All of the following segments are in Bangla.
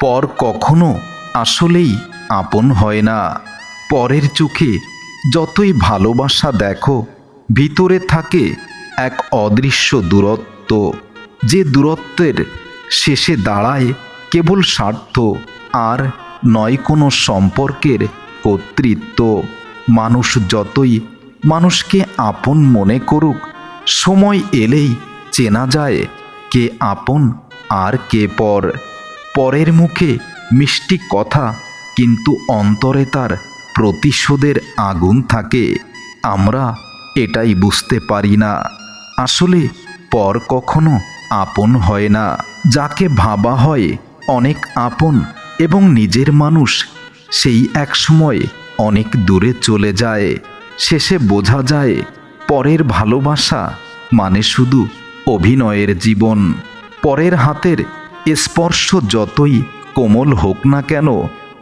পর কখনো আসলেই আপন হয় না। পরের চোখে যতই ভালোবাসা দেখো, ভিতরে থাকে এক অদৃশ্য দূরত্ব। যে দূরত্বের শেষে দাঁড়ায় কেবল স্বার্থ আর নয় কোনো সম্পর্কের কর্তৃত্ব। মানুষ যতই মানুষকে আপন মনে করুক, সময় এলেই চেনা যায় কে আপন আর কে পর। পরের মুখে মিষ্টি কথা, কিন্তু অন্তরে তার প্রতিশোধের আগুন থাকে। আমরা এটাই বুঝতে পারি না। আসলে পর কখনো আপন হয় না। যাকে ভাবা হয় অনেক আপন এবং নিজের মানুষ, সেই এক সময় অনেক দূরে চলে যায়। শেষে বোঝা যায় পরের ভালোবাসা মানে শুধু অভিনয়ের জীবন। পরের হাতের স্পর্শ যতই কোমল হোক না কেন,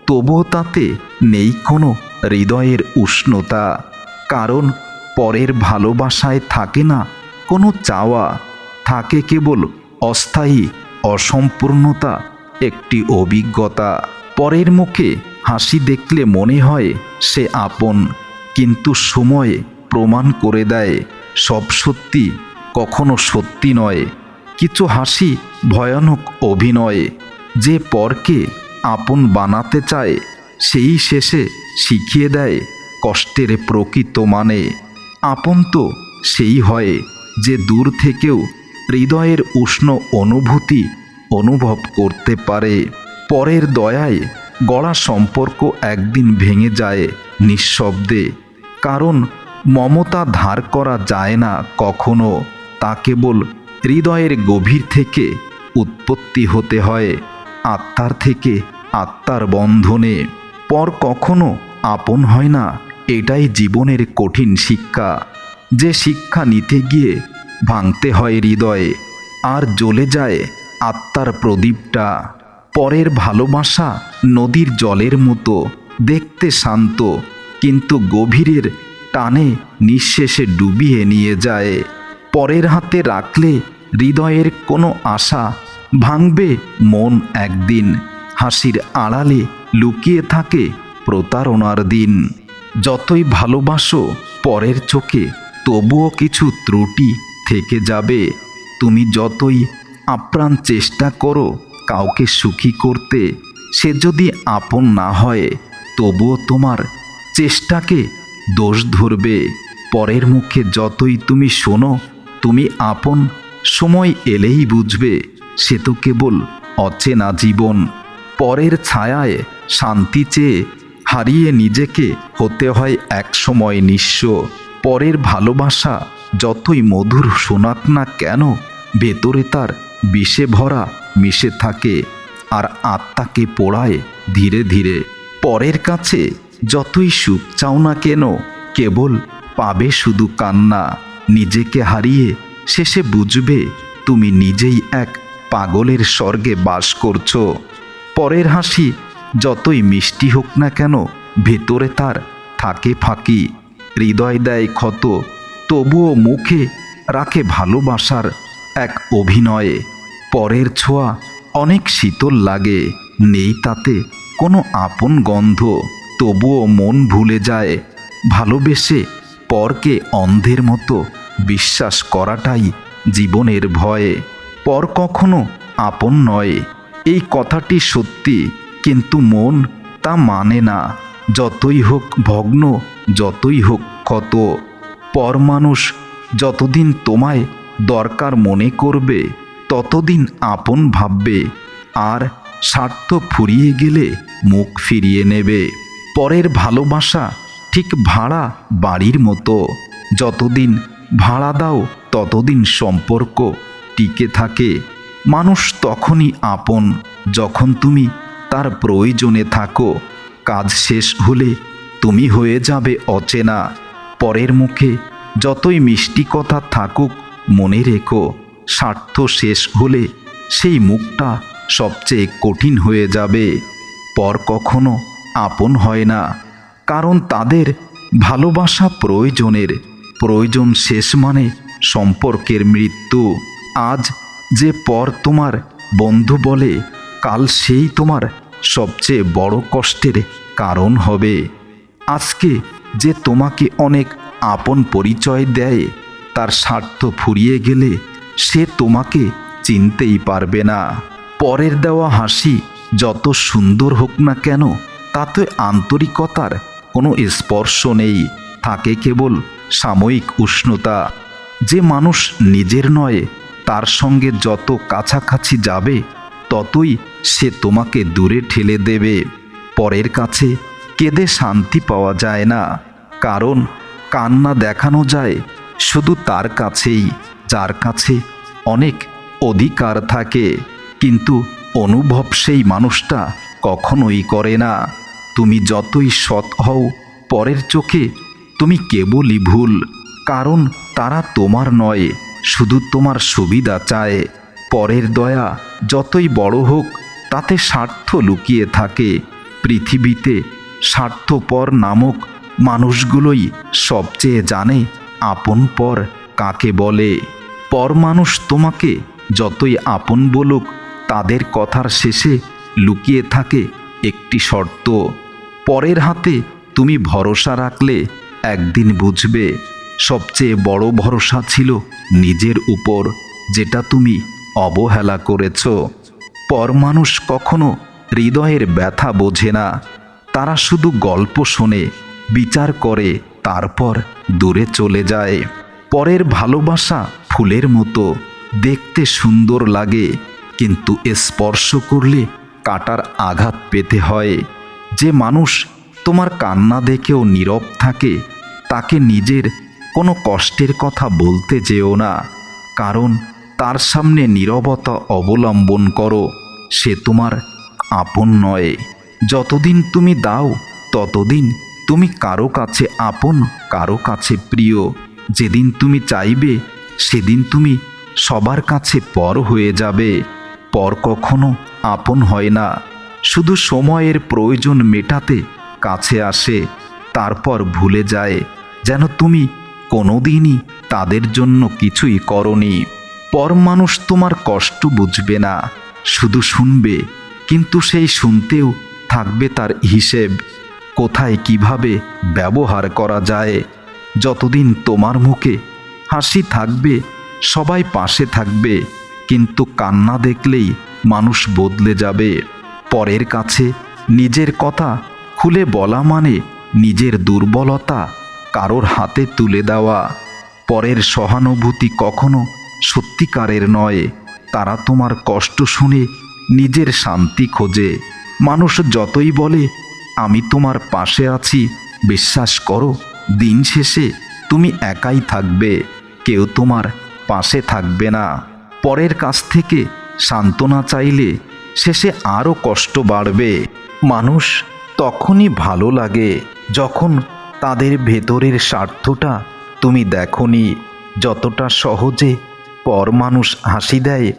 তবুও তাতে নেই কোনো হৃদয়ের উষ্ণতা। কারণ পরের ভালোবাসায় থাকে না কোনো চাওয়া, থাকে কেবল অস্থায়ী অসম্পূর্ণতা, একটি অভিজ্ঞতা। পরের মুখে হাসি দেখলে মনে হয় সে আপন, কিন্তু সময় প্রমাণ করে দেয় সব সত্যি কখনো সত্যি নয়। কিছু হাসি, ভয়ানক অভিনয়ে যে পরকে আপন বানাতে চায়, সেই শেষে শিখিয়ে দেয় কষ্টের প্রকৃত মানে। আপন তো সেই হয় যে দূর থেকেও হৃদয়ের উষ্ণ অনুভূতি অনুভব করতে পারে। পরের দয়ায় গড়া সম্পর্ক একদিন ভেঙে যায় নিঃশব্দে। কারণ মমতা ধার করা যায় না কখনো, তা কেবল হৃদয়ের গভীর থেকে উৎপত্তি হতে হয় আত্মার থেকে আত্মার বন্ধনে। পর কখনো আপন হয় না, এটাই জীবনের কঠিন শিক্ষা। যে শিক্ষা নিতে গিয়ে ভাঙতে হয় হৃদয়ে, আর জ্বলে যায় আত্মার প্রদীপটা। পরের ভালোবাসা নদীর জলের মতো, দেখতে শান্ত, কিন্তু গভীরের টানে নিঃশেষে ডুবিয়ে নিয়ে যায়। পরের হাতে রাখলে হৃদয়ের কোনো আশা ভাঙবে মন একদিন। হাসির আড়ালে লুকিয়ে থাকে প্রতারণার দিন। যতই ভালোবাসো পরের চোখে, তবুও কিছু ত্রুটি থেকে যাবে। তুমি যতই আপ্রাণ চেষ্টা করো কাউকে সুখী করতে, সে যদি আপন না হয়, তবুও তোমার চেষ্টাকে দোষ ধরবে। পরের মুখে যতই তুমি শোনো, তুমি আপন সময় এলেই বুঝবে, সে তো কেবল অচেনা জীবন। পরের ছায়ায় শান্তি চেয়ে হারিয়ে নিজেকে হতে হয় এক সময় নিঃস্ব। পরের ভালোবাসা যতই মধুর শোনাক না কেন, ভেতরে তার বিষে ভরা মিশে থাকে, আর আত্মাকে পোড়ায় ধীরে ধীরে। পরের কাছে যতই সুখ চাও না কেন, কেবল পাবে শুধু কান্না, নিজেকে হারিয়ে শেষে বুঝবে তুমি নিজেই এক পাগলের স্বর্গে বাস করছ। পরের হাসি যতই মিষ্টি হোক না কেন, ভেতরে তার থাকে ফাঁকি। হৃদয় দেয় ক্ষত, তবুও মুখে রাখে ভালোবাসার এক অভিনয়ে। পরের ছোঁয়া অনেক শীতল লাগে, নেই তাতে কোনো আপন গন্ধ। তবুও মন ভুলে যায়, ভালোবেসে পরকে অন্ধের মতো বিশ্বাস করাটাই জীবনের ভয়ে। পর কখনো আপন নয়। এই কথাটি সত্যি, কিন্তু মন তা মানে না। যতই হোক ভগ্ন, যতই হোক ক্ষত। পর মানুষ যতদিন তোমায় দরকার মনে করবে, ততদিন আপন ভাববে। আর স্বার্থ ফুরিয়ে গেলে মুখ ফিরিয়ে নেবে। পরের ভালোবাসা ঠিক ভাড়া বাড়ির মতো। যতদিন ভাড়া দাও ততদিন সম্পর্ক। টিকে থাকে। মানুষ তখনই আপন, যখন তুমি তার প্রয়োজনে থাকো। কাজ শেষ হলে তুমি হয়ে যাবে অচেনা। পরের মুখে যতই মিষ্টি কথা থাকুক, মনে রেখো, স্বার্থ শেষ হলে সেই মুখটা সবচেয়ে কঠিন হয়ে যাবে। পর কখনো আপন হয় না, কারণ তাদের ভালোবাসা প্রয়োজনের। প্রয়োজন শেষ মানে সম্পর্কের মৃত্যু। আজ যে পর তোমার বন্ধু বলে, কাল সেই তোমার সবচেয়ে বড় কষ্টের কারণ হবে। আজকে যে তোমাকে অনেক আপন পরিচয় দেয়, তার স্বার্থ ফুরিয়ে গেলে সে তোমাকে চিনতেই পারবে না। পরের দেওয়া হাসি যত সুন্দর হোক না কেন, তাতে আন্তরিকতার কোনো স্পর্শ নেই। থাকে কেবল সাময়িক উষ্ণতা। যে মানুষ নিজের নয়, তার সঙ্গে যত কাছাকাছি যাবে, ততই সে তোমাকে দূরে ঠেলে দেবে। পরের কাছে কেঁদে শান্তি পাওয়া যায় না, কারণ কান্না দেখানো যায় শুধু তার কাছেই, যার কাছে অনেক অধিকার থাকে। কিন্তু অনুভব সেই মানুষটা কখনোই করে না। তুমি যতই সৎ হও, পরের চোখে তুমি কেবলই ভুল, কারণ তারা তোমার নয়, শুধু তোমার সুবিধা চায়। পরের দয়া যতই বড় হোক, তাতে স্বার্থ লুকিয়ে থাকে। পৃথিবীতে স্বার্থপর নামক মানুষগুলোই সবচেয়ে জানে আপন পর কাকে বলে। পর মানুষ তোমাকে যতই আপন বলুক, তাদের কথার শেষে লুকিয়ে থাকে একটি শর্ত। পরের হাতে তুমি ভরসা রাখলে একদিন বুঝবে, সবচেয়ে বড় ভরসা ছিল নিজের উপর, যেটা তুমি অবহেলা করেছ। পর মানুষ কখনো হৃদয়ের ব্যথা বোঝে না। তারা শুধু গল্প শোনে, বিচার করে, তারপর দূরে চলে যায়। পরের ভালোবাসা ফুলের মতো, দেখতে সুন্দর লাগে, কিন্তু স্পর্শ করলে কাটার আঘাত পেতে হয়। যে মানুষ তোমার কান্না দেখেও নীরব থাকে তাকে নিজের কোনো কষ্টের কথা বলতে যেও না, কারণ তার সামনে নীরবতা অবলম্বন করো, সে তোমার আপন নয়। যতদিন তুমি দাও, ততদিন তুমি কারও কাছে আপন, কারও কাছে প্রিয়। যেদিন তুমি চাইবে, সেদিন তুমি সবার কাছে পর হয়ে যাবে। পর কখনো আপন হয় না। শুধু সময়ের প্রয়োজন মেটাতে কাছে আসে, তারপর ভুলে যায়। যেন তুমি কোনোদিনই তাদের জন্য কিছুই করনি। পর মানুষ তোমার কষ্ট বুঝবে না, শুধু শুনবে, কিন্তু সেই শুনতেও থাকবে তার হিসেব। কোথায় কীভাবে ব্যবহার করা যায়, যতদিন তোমার মুখে হাসি থাকবে, সবাই পাশে থাকবে, কিন্তু কান্না দেখলেই মানুষ বদলে যাবে। পরের কাছে নিজের কথা খুলে বলা মানে নিজের দুর্বলতা কারোর হাতে তুলে দেওয়া। পরের সহানুভূতি কখনো সত্যিকারের নয়। তারা তোমার কষ্ট শুনে নিজের শান্তি খোঁজে। মানুষ যতই বলে, আমি তোমার পাশে আছি, বিশ্বাস করো, দিন শেষে তুমি একাই থাকবে, কেউ তোমার পাশে থাকবে না। পরের কাছ থেকে সান্ত্বনা চাইলে শেষে আরও কষ্ট বাড়বে। মানুষ তখনই ভালো লাগে, যখন তাদের ভেতরের স্বার্থটা তুমি দেখনি। যতটা সহজে পর মানুষ হাসি দেয়,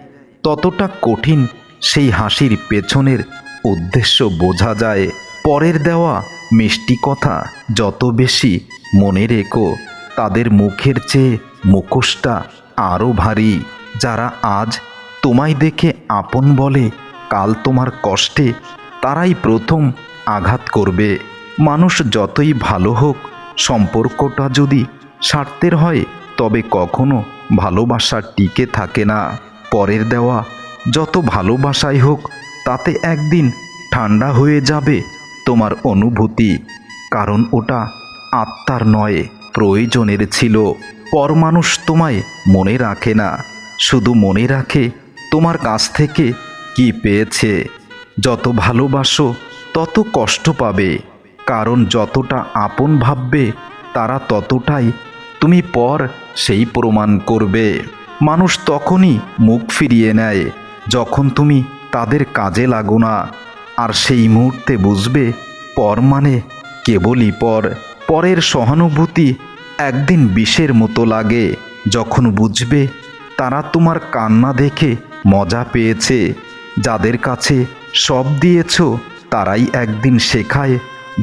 ততটা কঠিন সেই হাসির পেছনের উদ্দেশ্য বোঝা যায়। পরের দেওয়া মিষ্টি কথা যত বেশি মনে রেখো, তাদের মুখের চেয়ে মুখোশটা আরও ভারী। যারা আজ তোমায় দেখে আপন বলে, কাল তোমার কষ্টে তারাই প্রথম আঘাত করবে। মানুষ যতই ভালো হোক, সম্পর্কটা যদি স্বার্থের হয়, তবে কখনো ভালোবাসা টিকে থাকে না। পরের দেওয়া যত ভালোবাসাই হোক, তাতে একদিন ঠান্ডা হয়ে যাবে তোমার অনুভূতি, কারণ ওটা আত্মার নয়, প্রয়োজনের ছিল। পর মানুষ তোমায় মনে রাখে না, শুধু মনে রাখে তোমার কাছ থেকে কি পেয়েছে। যত ভালোবাসো, তত কষ্ট পাবে। কারণ যতটা আপন ভাববে, তারা ততটাই তুমি পর সেই প্রমাণ করবে। মানুষ তখনই মুখ ফিরিয়ে নেয়, যখন তুমি তাদের কাজে লাগো না। আর সেই মুহূর্তে বুঝবে, পর মানে কেবলই পর। পরের সহানুভূতি একদিন বিষের মতো লাগে, যখন বুঝবে তারা তোমার কান্না দেখে মজা পেয়েছে। যাদের কাছে সব দিয়েছ, তারাই একদিন শেখায়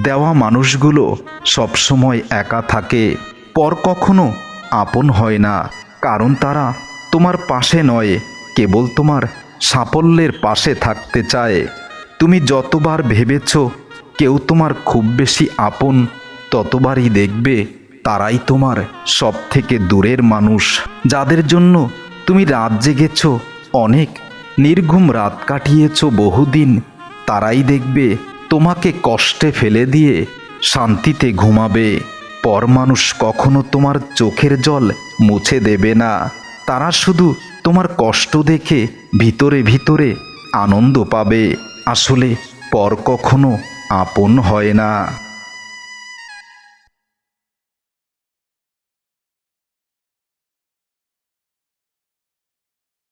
দেওয়া মানুষগুলো সবসময় একা থাকে। পর কখনো আপন হয় না, কারণ তারা তোমার পাশে নয়, কেবল তোমার সাফল্যের পাশে থাকতে চায়। তুমি যতবার ভেবেছ কেউ তোমার খুব বেশি আপন, ততবারই দেখবে তারাই তোমার সব থেকে দূরের মানুষ। যাদের জন্য তুমি রাত জেগেছ, অনেক নির্ঘুম রাত কাটিয়েছ বহুদিন, তারাই দেখবে তোমাকে কষ্টে ফেলে দিয়ে শান্তিতে ঘুমাবে। পর মানুষ কখনো তোমার চোখের জল মুছে দেবে না। তারা শুধু তোমার কষ্ট দেখে ভিতরে ভিতরে আনন্দ পাবে। আসলে পর কখনো আপন হয় না।